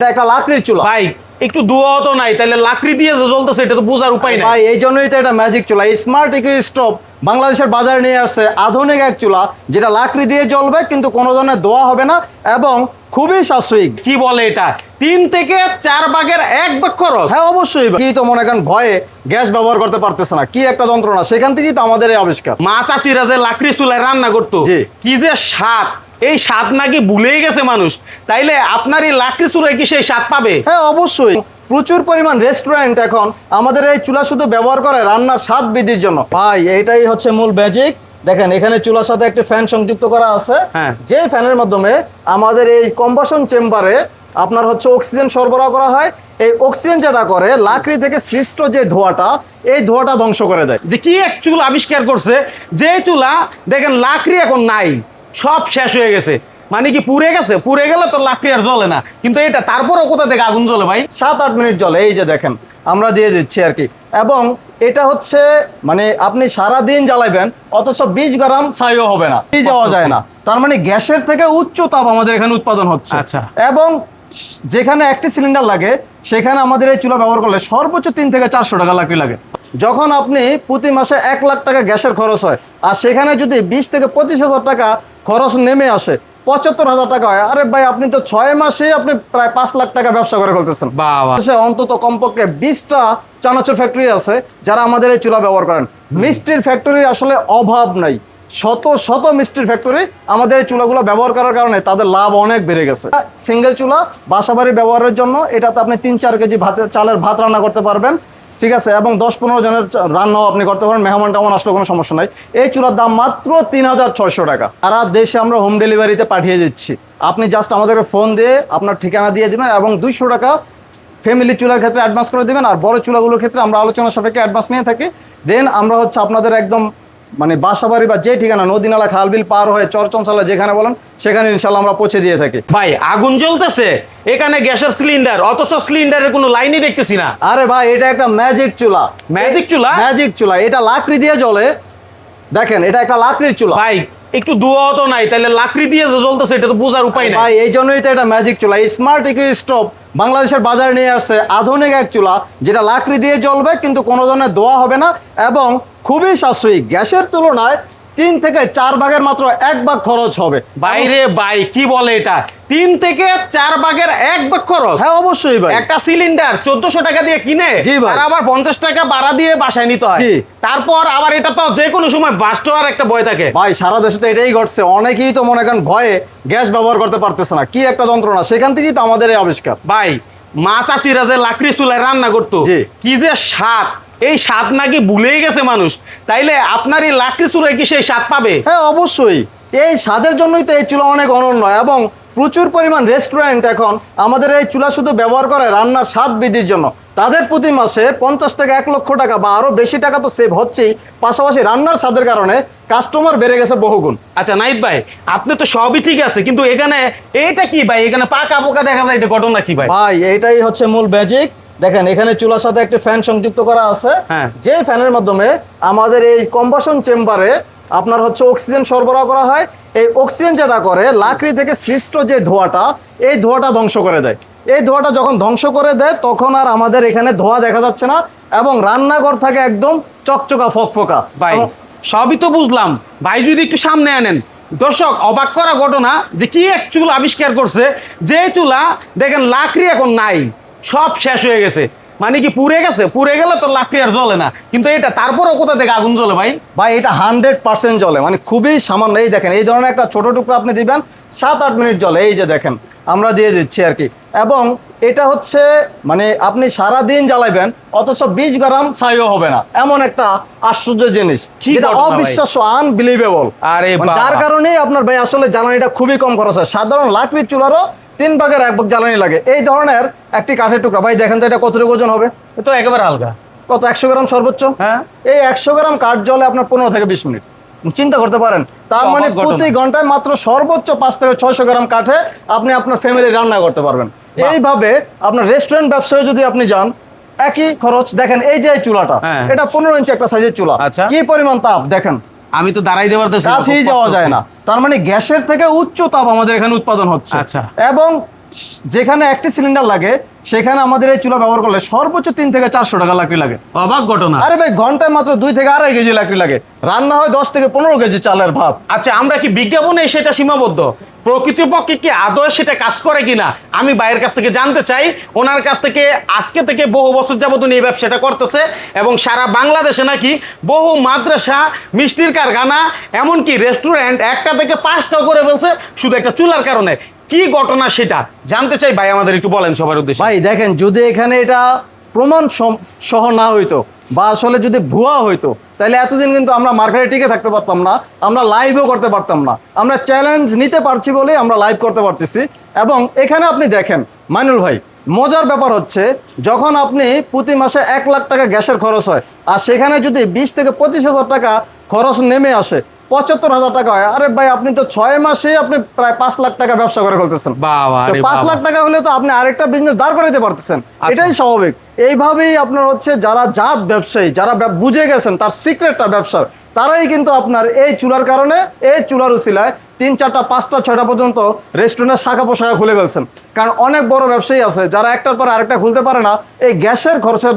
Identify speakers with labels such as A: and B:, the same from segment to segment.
A: এটা একটা লাকড়ির চুলা।
B: ভাই একটু দোয়া তো নাই তাহলে লাকড়ি দিয়ে জ্বলতেছে এটা তো বোঝার উপায় নাই।
A: ভাই এই জন্যই তো এটা ম্যাজিক চুলা। স্মার্ট ইকো স্টোভ বাংলাদেশের বাজারে নিয়ে আসছে আধুনিক এক চুলা যেটা লাকড়ি দিয়ে জ্বলবে কিন্তু কোনো ধরনের দোয়া হবে না এবং খুবই সাশ্রয়ী।
B: কি বলে এটা? তিন থেকে চার ভাগের এক ভাগ খরচ।
A: হ্যাঁ অবশ্যই। কি তো মনে করেন ভয়ে গ্যাস ব্যবহার করতে পারতেছে না। কি একটা যন্ত্রণা। সেখান থেকেই তো আমাদের এই আবিষ্কার।
B: মা চাচিরা যে লাকড়ি চুলায় রান্না করতো কি যে স্বাদ। এই স্বাদ নাকি ভুলেই গেছে মানুষ। তাইলে আপনার এই লাকড়ি চুলায় কি সেই স্বাদ পাবে?
A: হ্যাঁ অবশ্যই। প্রচুর পরিমাণ রেস্টুরেন্ট এখন। আমাদের এই চুলা শুধু ব্যবহার করে রান্নার স্বাদ বৃদ্ধির জন্য। ভাই এটাই হচ্ছে মূল ম্যাজিক দেখেন এখানে চুলার সাথে একটি ফ্যান সংযুক্ত করা আছে।
B: হ্যাঁ।
A: যে ফ্যানের মাধ্যমে আমাদের এই কম্বাসন চেম্বারে আপনার হচ্ছে অক্সিজেন সরবরাহ করা হয়। এই অক্সিজেন যেটা করে লাকড়ি থেকে সৃষ্ট যে ধোঁয়াটা এই ধোঁয়াটা ধ্বংস করে দেয়।
B: যে কি এক চুল আবিষ্কার করছে? যে চুলা দেখেন লাকড়ি এখন নাই। সব শেষ হয়ে গেছে। মানে কি পুড়ে গেছে? পুড়ে গেলে তো লাকড়ি আর জ্বলে না। কিন্তু এটা তারপরও কোথা থেকে আগুন জ্বলে ভাই?
A: সাত আট মিনিট জলে এই যে দেখেন আমরা দিয়ে দিচ্ছি আর কি। এবং এটা হচ্ছে মানে আপনি সারা দিন জ্বালাইবেন অথচ বিশ গ্রাম ছাইও হবে না এই যাওয়া যায় না। তার মানে গ্যাসের থেকে উচ্চ তাপ আমাদের এখানে উৎপাদন হচ্ছে।
B: আচ্ছা।
A: এবং যেখানে একটি সিলিন্ডার লাগে সেখানে আমাদের এই চুলা ব্যবহার করলে সর্বোচ্চ তিন থেকে চারশো টাকা লাকড়ি লাগে। যখন আপনি প্রতি মাসে এক লাখ টাকা গ্যাসের খরচ হয় আর সেখানে যদি বিশ থেকে পঁচিশ হাজার টাকা খরচ নেমে আসে পঁচাত্তর হাজার টাকা হয় আরে ভাই আপনি তো ছয় মাসে আপনি প্রায় পাঁচ লাখ টাকা ব্যবসা করে ফেলতেছেন। অন্তত কমপক্ষে বিশটা চানাচুর ফ্যাক্টরি আছে যারা আমাদের এই চুলা ব্যবহার করেন। মিষ্টির ফ্যাক্টরির আসলে অভাব নাই। শত শত মিষ্টির ফ্যাক্টরি আমাদের এই চুলাগুলো ব্যবহার করার কারণে তাদের লাভ অনেক বেড়ে গেছে। সিঙ্গেল চুলা, বাসাবাড়ি ব্যবহারের জন্য এটাতে আপনি তিন চার কেজি ভাতের চালের ভাত রান্না করতে পারবেন, ঠিক আছে? এবং দশ পনেরো জনের রান্নাও আপনি করতে পারেন মেহমান টেমন আসলে কোনো সমস্যা নাই। এই চুলার দাম মাত্র তিন হাজার ছয়শো টাকা। সারা দেশে আমরা হোম ডেলিভারিতে পাঠিয়ে দিচ্ছি। আপনি জাস্ট আমাদেরকে ফোন দিয়ে আপনার ঠিকানা দিয়ে দিবেন এবং দুইশো টাকা ফ্যামিলি চুলার ক্ষেত্রে অ্যাডভান্স করে দিবেন, আর বড় চুলাগুলোর ক্ষেত্রে আমরা আলোচনা সাপেক্ষে অ্যাডভান্স নিয়ে থাকি। দেন আমরা হচ্ছে আপনাদের একদম মানে বাসাবাড়ি বা যে ঠিকানা নদী নালা খালবিল পার হয়ে চরচঞ্চলা যেখানে বলেন সেখানে ইনশাল্লাহ আমরা পৌঁছে দিয়ে থাকি।
B: ভাই আগুন জ্বলতেছে এখানে গ্যাসের সিলিন্ডার অথচ সিলিন্ডারের কোনো লাইনই দেখতেছি না।
A: আরে ভাই এটা একটা ম্যাজিক চুলা।
B: ম্যাজিক চুলা?
A: ম্যাজিক চুলা এটা লাকড়ি দিয়ে জ্বলে। দেখেন এটা একটা লাকড়ির চুলা।
B: ভাই একটু দোয়া তো নাই তাহলে লাকড়ি দিয়ে জ্বলতেছে, এটা তো বোঝার উপায় নাই।
A: ভাই, এই জন্যই তো এটা ম্যাজিক চুলা। স্মার্ট ইকো স্টোভ বাংলাদেশের বাজারে নিয়ে আসছে আধুনিক এক চুলা, যেটা লাকড়ি দিয়ে জ্বলবে, কিন্তু কোনো ধরনের দোয়া হবে না, এবং খুবই সাশ্রয়ী। গ্যাসের তুলনায় তিন থেকে চার ভাগের মাত্র এক ভাগ খরচ হবে।
B: বাইরে ভাই কি বলে এটা? তিন থেকে চার ভাগের এক ভাগ খরচ?
A: হ্যাঁ অবশ্যই ভাই।
B: একটা সিলিন্ডার চোদ্দশো টাকা দিয়ে কিনে আর আবার পঞ্চাশ টাকা বাড়া দিয়ে বাসায় নিতে হয়। তারপর আবার এটা তো যে কোনো সময় বাস্ট হওয়ার একটা ভয় থাকে।
A: ভাই সারা দেশে তো এটাই ঘটছে। অনেকেই তো মনে করেন ভয়ে গ্যাস ব্যবহার করতে পারতেছে না। কি একটা যন্ত্রণা। সেখান থেকেই তো আমাদের এই আবিষ্কার।
B: ভাই মা চাচিরা যে লাকড়ি চুলায় রান্না করতো। কি যে স্বাদ। এই স্বাদ নাকি ভুলেই গেছে মানুষ। তাইলে আপনার এই লাকড়ি চুলায় কি সেই স্বাদ পাবে?
A: হ্যাঁ অবশ্যই। এই স্বাদের জন্যই তো এই চুলা অনেক অনন্য এবং প্রচুর পরিমাণ রেস্টুরেন্ট এখন আমাদের এই চুলা শুধু ব্যবহার করে রান্নার স্বাদ বৃদ্ধির জন্য। তাদের প্রতি মাসে পঞ্চাশ থেকে এক লক্ষ টাকা বা আরও বেশি টাকা তো সেভ হচ্ছেই। পাশাপাশি রান্নার স্বাদের কারণে কাস্টমার বেড়ে গেছে বহুগুণ।
B: আচ্ছা নাইত ভাই আপনি তো সবই ঠিক আছে কিন্তু এখানে এইটা কি ভাই? এখানে পাকা পোকা দেখা যায় এটা ঘটনা কি ভাই?
A: ভাই এটাই হচ্ছে মূল ম্যাজিক দেখেন এখানে চুলার সাথে একটি ফ্যান সংযুক্ত করা আছে।
B: হ্যাঁ।
A: যে ফ্যানের মাধ্যমে আমাদের এই কম্বাসন চেম্বারে আপনার হচ্ছে অক্সিজেন সরবরাহ করা হয় এই অক্সিজেন যেটা করে লাকড়ি থেকে সৃষ্ট যে ধোঁয়াটা এই ধোঁয়াটা ধ্বংস করে দেয়। এই ধোঁয়াটা যখন ধ্বংস করে দেয় তখন আর আমাদের এখানে ধোঁয়া দেখা যাচ্ছে না এবং রান্নাঘর থাকে একদম চকচকা ফকফকা।
B: ভাই সবই তো বুঝলাম। ভাই যদি একটু সামনে আনেন। দর্শক অবাক করা ঘটনা যে কি এক চুল আবিষ্কার করছে। যে চুলা দেখেন লাকড়ি এখন নাই। সব শেষ হয়ে গেছে। মানে কি পুড়ে গেছে? পুড়ে গেলে তো লাকড়ি আর জ্বলে না। কিন্তু এটা তারপরও কোথা থেকে আগুন জ্বলে ভাই?
A: ভাই এটা হান্ড্রেড পার্সেন্ট জলে মানে খুবই সামান্য। এই দেখেন এই ধরনের একটা ছোট টুকরো আপনি দিবেন সাত আট মিনিট জলে এই যে দেখেন আমরা দিয়ে দিচ্ছি আর কি। এবং এটা হচ্ছে মানে আপনি সারা দিন জ্বালাইবেন অথচ বিশ গ্রাম ছাইও হবে না। এমন একটা আশ্চর্য জিনিস।
B: ভাই?
A: অবিশ্বাস্য আনবিলিভেবল
B: আরে
A: মানে যার কারণে আপনার ভাই আসলে জ্বালানিটা খুবই কম খরচ হয়। সাধারণ লাকড়ির চুলারও তিন ভাগের এক ভাগ জ্বালানি লাগে। এই ধরনের একটি কাঠের টুকরা। ভাই দেখেন তো এটা কতটুকু ওজন হবে?
B: তো একেবারে হালকা
A: কত? একশো গ্রাম সর্বোচ্চ?
B: হ্যাঁ।
A: এই একশো গ্রাম কাঠ জলে আপনার পনেরো থেকে বিশ মিনিট। চিন্তা করতে পারেন। তার মানে প্রতি ঘন্টায় মাত্র সর্বোচ্চ পাঁচ থেকে ছয়শো গ্রাম কাঠে আপনি আপনার ফ্যামিলি রান্না করতে পারবেন। এইভাবে আপনার রেস্টুরেন্ট ব্যবসায় যদি আপনি যান একই খরচ দেখেন এই যে চুলাটা
B: হ্যাঁ।
A: এটা পনেরো ইঞ্চি একটা সাইজের চুলা।
B: আচ্ছা।
A: কি পরিমাণ তাপ? দেখেন।
B: আমি তো দাঁড়াই দেওয়ার
A: কাছেই যাওয়া যায় না। তার মানে গ্যাসের থেকে উচ্চ তাপ আমাদের এখানে উৎপাদন হচ্ছে।
B: আচ্ছা।
A: এবং যেখানে একটি সিলিন্ডার লাগে সেখানে আমাদের এই চুলা ব্যবহার করলে সর্বোচ্চ তিন থেকে চারশো টাকা লাকড়ি লাগে।
B: অবাক ঘটনা।
A: আরে ভাই ঘন্টায় মাত্র দুই থেকে আড়াই কেজি লাকড়ি লাগে। রান্না হয় দশ থেকে পনেরো কেজি চালের ভাত।
B: আচ্ছা আমরা কি বিজ্ঞাপনে সেটা সীমাবদ্ধ? প্রকৃতপক্ষে কি আদৌ সেটা কাজ করে কিনা? আমি বাইরের কাছ থেকে জানতে চাই। ওনার কাছ থেকে আজকে থেকে বহু বছর যাবত উনি এই ব্যবসাটা করতেছে এবং সারা বাংলাদেশে নাকি বহু মাদ্রাসা মিষ্টির কারখানা এমনকি রেস্টুরেন্ট একটা থেকে পাঁচটা করে ফেলছে শুধু একটা চুলার কারণে। কি ঘটনা সেটা? জানতে চাই ভাই আমাদের, একটু বলেন সবার উদ্দেশ্যে।
A: ভাই, দেখেন, যদি এখানে এটা প্রমাণ সহ না হইতো বা আসলে যদি ভুয়া হইতো, তাহলে এতদিন কিন্তু আমরা মার্কেটে টিকে থাকতে পারতাম না, আমরা লাইভও করতে পারতাম না। আমরা চ্যালেঞ্জ নিতে পারছি বলেই আমরা লাইভ করতে পারতেছি। এবং এখানে আপনি দেখেন, মাইনুল ভাই, মজার ব্যাপার হচ্ছে, যখন আপনি প্রতি মাসে এক লাখ টাকা গ্যাসের খরচ হয়, আর সেখানে যদি বিশ থেকে পঁচিশ হাজার টাকা খরচ নেমে আসে পঁচাত্তর হাজার টাকা হয়। আরে ভাই আপনি তো ছয় মাসে আপনি প্রায় পাঁচ লাখ টাকা ব্যবসা করে ফেলতেছেন। পাঁচ লাখ টাকা হলে তো আপনি আরেকটা বিজনেস দাঁড় করাইতে পারতেছেন।
B: আচ্ছা।
A: এটাই স্বাভাবিক। এইভাবেই আপনার হচ্ছে যারা জাত ব্যবসায়ী যারা বুঝে গেছেন তার সিক্রেটটা ব্যবসার তারাই কিন্তু আপনার এই চুলার কারণে, এই চুলার উসিলায় তিন চারটা, পাঁচটা, ছয়টা পর্যন্ত রেস্টুরেন্টের শাখা পোশাখা খুলে ফেলছেন। কারণ অনেক বড় ব্যবসায়ী আছে যারা একটার পর আরেকটা খুলতে পারে না, এই গ্যাসের খরচের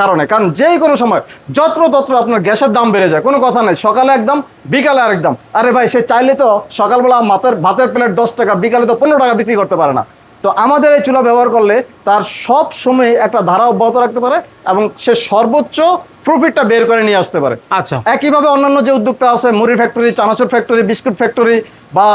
A: কারণে। কারণ যেই কোনো সময় যত্র তত্র আপনার গ্যাসের দাম বেড়ে যায়, কোনো কথা নেই। সকালে একদম, বিকালে আরেক দাম। আরে ভাই, সে চাইলে তো সকালবেলা মাতের ভাতের প্লেট দশ টাকা, বিকালে তো পনেরো টাকা বিক্রি করতে পারে না। তো আমাদের এই চুলা ব্যবহার করলে তার সব সময় একটা ধারা অব্যাহত রাখতে পারে এবং সে সর্বোচ্চ প্রফিটটা বের করে নিয়ে আসতে পারে।
B: আচ্ছা।
A: একইভাবে অন্যান্য যে উদ্যোক্তা আছে মুড়ি ফ্যাক্টরি চানাচুর ফ্যাক্টরি বিস্কুট ফ্যাক্টরি বা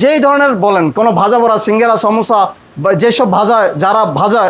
A: যেই ধরনের বলেন কোনো ভাজা পড়া সিঙ্গেরা সমোসা বা যেসব ভাজা যারা ভাজা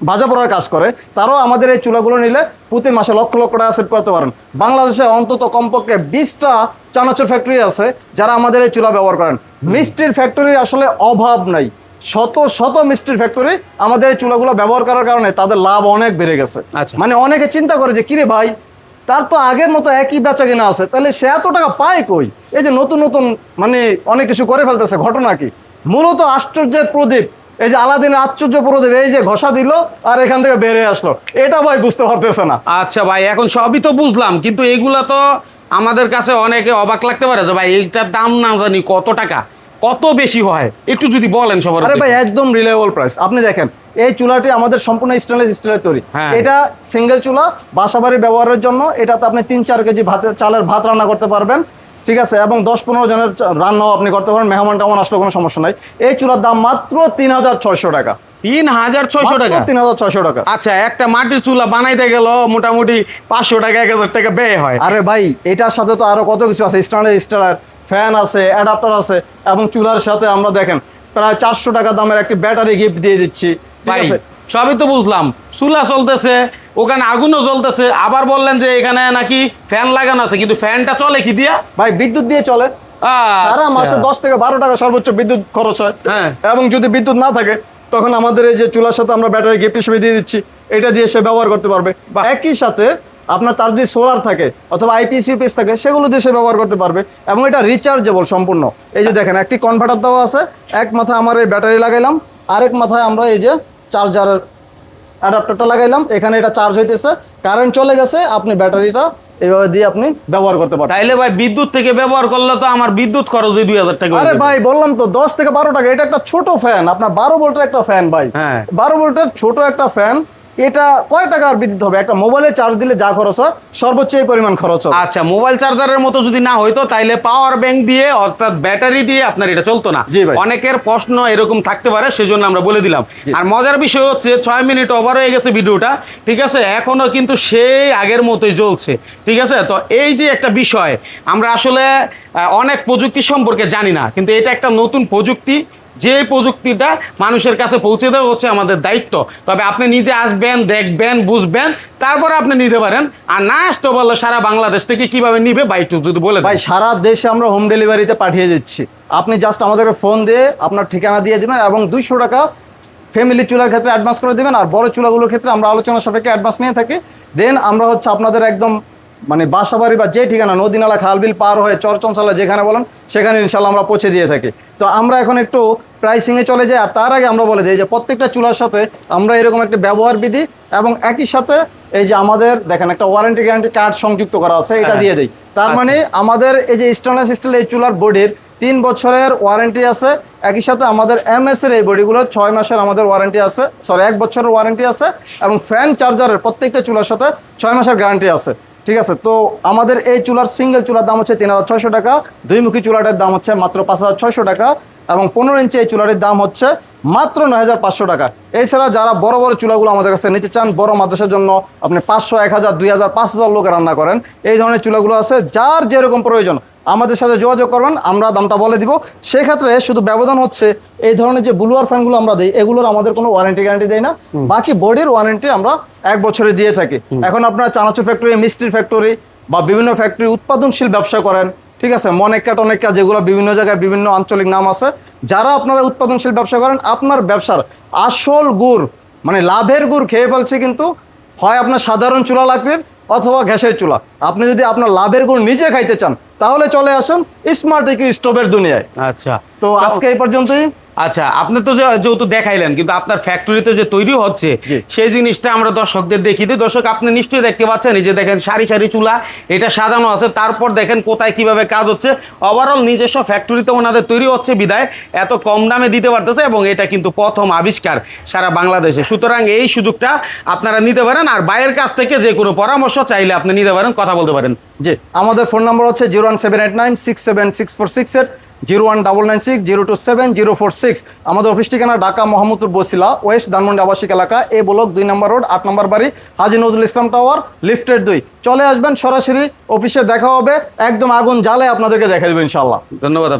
A: ভাজা পড়ার কাজ করে তারাও আমাদের এই চুলাগুলো নিলে প্রতি মাসে লক্ষ লক্ষ টাকা সেভ করতে পারেন। বাংলাদেশে অন্তত কমপক্ষে বিশটা চানাচুর ফ্যাক্টরি আছে যারা আমাদের এই চুলা ব্যবহার করেন। মিষ্টির ফ্যাক্টরির আসলে অভাব নাই। শত শত মিষ্টির ফ্যাক্টরি আমাদের এই চুলাগুলো ব্যবহার করার কারণে তাদের লাভ অনেক বেড়ে গেছে।
B: আচ্ছা।
A: মানে অনেকে চিন্তা করে যে কিরে ভাই তার তো আগের মতো একই বেচা কিনা আছে তাহলে সে এত টাকা পায় কই? এই যে নতুন নতুন মানে অনেক কিছু করে ফেলতেছে ঘটনা কি? মূলত আশ্চর্যের প্রদীপ এই যে আলাদিনের আশ্চর্য প্রদীপ এই যে ঘষা দিল আর এখান থেকে বেরিয়ে আসলো। এটা ভাই বুঝতে পারতেছে না।
B: আচ্ছা ভাই এখন সবই তো বুঝলাম কিন্তু এইগুলা তো আমাদের কাছে অনেকে অবাক লাগতে পারে যে ভাই এইটার দাম না জানি কত টাকা? কত বেশি হয়? একটু যদি বলেন সবার
A: আরে ভাই একদম রিলেবল প্রাইস আপনি দেখেন এই চুলাটি আমাদের সম্পূর্ণ স্টেনলেস স্টিলের তৈরি।
B: হ্যাঁ।
A: এটা সিঙ্গেল চুলা বাসাবাড়ি ব্যবহারের জন্য। এটাতে আপনি তিন চার কেজি ভাতের চালের ভাত রান্না করতে পারবেন। ঠিক আছে? এবং দশ পনেরো জনের রান্নাও আপনি করতে পারেন মেহমান টেমন আসলে কোনো সমস্যা নাই। এই চুলার দাম মাত্র তিন হাজার ছয়শো টাকা।
B: তিন হাজার ছয়শো টাকা?
A: তিন হাজার ছয়শো টাকা।
B: আচ্ছা একটা মাটির চুলা বানাইতে গেল মোটামুটি পাঁচশো টাকা এক হাজার টাকা ব্যয় হয়।
A: আরে ভাই এটার সাথে তো আরও কত কিছু আছে? স্ট্যান্ডার্ড স্টার ফ্যান আছে অ্যাডাপ্টার আছে এবং চুলার সাথে আমরা দেখেন প্রায় চারশো টাকা দামের একটি ব্যাটারি গিফট দিয়ে দিচ্ছি ঠিক আছে?
B: সবই তো বুঝলাম। চুলা চলতেছে ওখানে আগুনও জ্বলতেছে আবার বললেন যে এখানে নাকি ফ্যান লাগানো আছে কিন্তু ফ্যানটা চলে কি দিয়া?
A: ভাই বিদ্যুৎ দিয়ে চলে। সারা
B: আচ্ছা।
A: মাসে দশ থেকে বারো টাকা সর্বোচ্চ বিদ্যুৎ খরচ হয়।
B: হ্যাঁ।
A: এবং যদি বিদ্যুৎ না থাকে তখন আমাদের এই যে চুলার সাথে আমরা ব্যাটারি গিফট হিসেবে দিয়ে দিচ্ছি। এটা দিয়ে সে ব্যবহার করতে পারবে।
B: বা
A: একই সাথে আপনার তার যদি সোলার থাকে অথবা আইপিএস ইউপিএস থাকে সেগুলো দিয়ে সে ব্যবহার করতে পারবে এবং এটা রিচার্জেবল সম্পূর্ণ। এই যে দেখেন একটি কনভার্টার দেওয়া আছে এক মাথায় আমার এই ব্যাটারি লাগাইলাম আরেক মাথায় আমরা এই যে চার্জারের অ্যাডাপ্টারটা লাগাইলাম এখানে এটা চার্জ হইতেছে কারেন্ট চলে গেছে আপনি ব্যাটারিটা এইভাবে দিয়ে আপনি ব্যবহার করতে পারেন
B: তাইলে ভাই বিদ্যুৎ থেকে ব্যবহার করলে তো আমার বিদ্যুৎ খরচ ওই দুই হাজার টাকা
A: আরে ভাই বললাম তো দশ থেকে বারো টাকা এটা একটা ছোট ফ্যান আপনার বারো ভোল্টের একটা ফ্যান ভাই।
B: হ্যাঁ।
A: বারো ভোল্টের ছোট একটা ফ্যান এটা কয় টাকার বিদ্যুৎ হবে? একটা মোবাইলে চার্জ দিলে যা খরচ হয় সর্বোচ্চ এই পরিমাণ খরচ হবে।
B: আচ্ছা মোবাইল চার্জারের মতো যদি না হইতো তাইলে পাওয়ার ব্যাংক দিয়ে অর্থাৎ ব্যাটারি দিয়ে আপনার এটা চলতো না।
A: জি ভাই।
B: অনেকের প্রশ্ন এরকম থাকতে পারে সেজন্য আমরা বলে দিলাম। আর মজার বিষয় হচ্ছে ছয় মিনিট ওভার হয়ে গেছে ভিডিওটা ঠিক আছে? এখনও কিন্তু সেই আগের মতোই চলছে ঠিক আছে? তো এই যে একটা বিষয় আমরা আসলে অনেক প্রযুক্তি সম্পর্কে জানি না কিন্তু এটা একটা নতুন প্রযুক্তি যে প্রযুক্তিটা মানুষের কাছে পৌঁছে দেওয়া হচ্ছে আমাদের দায়িত্ব। তবে আপনি নিজে আসবেন দেখবেন বুঝবেন তারপরে আপনি নিতে পারেন। আর না আসতে পারলে সারা বাংলাদেশ থেকে কীভাবে নিবে? বাইক যদি বলে
A: ভাই সারা দেশে আমরা হোম ডেলিভারিতে পাঠিয়ে দিচ্ছি। আপনি জাস্ট আমাদেরকে ফোন দিয়ে আপনার ঠিকানা দিয়ে দিবেন এবং দুইশো টাকা ফ্যামিলি চুলার ক্ষেত্রে অ্যাডভান্স করে দেবেন। আর বড় চুলাগুলোর ক্ষেত্রে আমরা আলোচনা সাপেক্ষে অ্যাডভান্স নিয়ে থাকি। দেন আমরা হচ্ছে আপনাদের একদম মানে বাসাবাড়ি বা যে ঠিকানা নদী নালা খালবিল পার হয়ে চরচঞ্চলা যেখানে বলেন সেখানে ইনশাল্লাহ আমরা পৌঁছে দিয়ে থাকি। তো আমরা এখন একটু প্রাইসিংয়ে চলে যাই আর তার আগে আমরা বলে দিই যে প্রত্যেকটা চুলার সাথে আমরা এরকম একটা ব্যবহার বিধি এবং একই সাথে এই যে আমাদের দেখেন একটা ওয়ারেন্টি গ্যারান্টি কার্ড সংযুক্ত করা আছে এটা
B: হ্যাঁ।
A: দিয়ে দিই তার
B: আচ্ছা।
A: মানে আমাদের এই যে স্টেনলেস স্টিল এই চুলার বডির তিন বছরের ওয়ারেন্টি আছে একই সাথে আমাদের এমএস এর এই বডিগুলো ছয় মাসের আমাদের ওয়ারেন্টি আছে সরি এক বছরের ওয়ারেন্টি আছে এবং ফ্যান চার্জারের প্রত্যেকটা চুলার সাথে ছয় মাসের গ্যারান্টি আছে ঠিক আছে? তো আমাদের এই চুলার সিঙ্গেল চুলার দাম হচ্ছে তিন হাজার ছয়শো টাকা দুইমুখী চুলাটার দাম হচ্ছে মাত্র পাঁচ হাজার ছয়শো টাকা। এবং পনেরো ইঞ্চি এই চুলাটির দাম হচ্ছে মাত্র নয় হাজার পাঁচশো টাকা। এছাড়া যারা বড় বড় চুলাগুলো আমাদের কাছে নিতে চান বড় মাদ্রাসার জন্য আপনি পাঁচশো এক হাজার দুই হাজার পাঁচ হাজার লোকে রান্না করেন এই ধরনের চুলাগুলো আছে যার যেরকম প্রয়োজন। আমাদের সাথে যোগাযোগ করবেন আমরা দামটা বলে দিব। সেক্ষেত্রে শুধু ব্যবধান হচ্ছে এই ধরনের যে ব্লুয়ার ফ্যানগুলো আমরা দিই এগুলোর আমাদের কোনো ওয়ারেন্টি গ্যারান্টি দেয় না। বাকি বডির ওয়ারেন্টি আমরা এক বছরে দিয়ে থাকি। এখন আপনার চানাচুর ফ্যাক্টরি মিষ্টির ফ্যাক্টরি বা বিভিন্ন ফ্যাক্টরি উৎপাদনশীল ব্যবসা করেন ঠিক আছে? মনেকা টনেকা যেগুলো বিভিন্ন জায়গায় বিভিন্ন আঞ্চলিক নাম আছে, যারা আপনারা উৎপাদনশীল ব্যবসা করেন, আপনার ব্যবসার আসল গুড় মানে লাভের গুড় খেয়ে ফেলছে কিন্তু হয় আপনার সাধারণ চুলা লাগবে অথবা গ্যাসের চুলা। আপনি যদি আপনার লাভের গুড় নিজে খাইতে চান তাহলে চলে আসুন স্মার্ট ইকি স্টোভের দুনিয়ায়।
B: আচ্ছা।
A: তো আজকে এই পর্যন্তই।
B: আচ্ছা আপনি তো যে- যেহেতু দেখাইলেন কিন্তু আপনার ফ্যাক্টরিতে যে তৈরি হচ্ছে সেই জিনিসটা আমরা দর্শকদের দেখি দিই। দর্শক আপনি নিশ্চয়ই দেখতে পাচ্ছেন এই যে দেখেন সারি সারি চুলা এটা সাজানো আছে। তারপর দেখেন কোথায় কীভাবে কাজ হচ্ছে। ওভারঅল নিজস্ব ফ্যাক্টরিতে ওনাদের তৈরি হচ্ছে বিদায়। এত কম দামে দিতে পারতেছে এবং এটা কিন্তু প্রথম আবিষ্কার সারা বাংলাদেশে। সুতরাং এই সুযোগটা আপনারা নিতে পারেন। আর বাইরের কাছ থেকে যে কোনো পরামর্শ চাইলে আপনি নিতে পারেন কথা বলতে পারেন।
A: জি। আমাদের ফোন নম্বর হচ্ছে zero one seven eight nine six seven six four six eight zero one double nine six zero two seven zero four six. আমাদের অফিস ঠিকানা ঢাকা মোহাম্মদপুর বসিলা ওয়েস্ট ধানমন্ডি আবাসিক এলাকা এ ব্লক দুই নম্বর রোড আট নম্বর বাড়ি হাজি নজরুল ইসলাম টাওয়ার লিফটেড দুই। চলে আসবেন সরাসরি অফিসে দেখা হবে একদম আগুন জ্বালে আপনাদেরকে দেখা দেবে ইনশাল্লাহ
B: ধন্যবাদ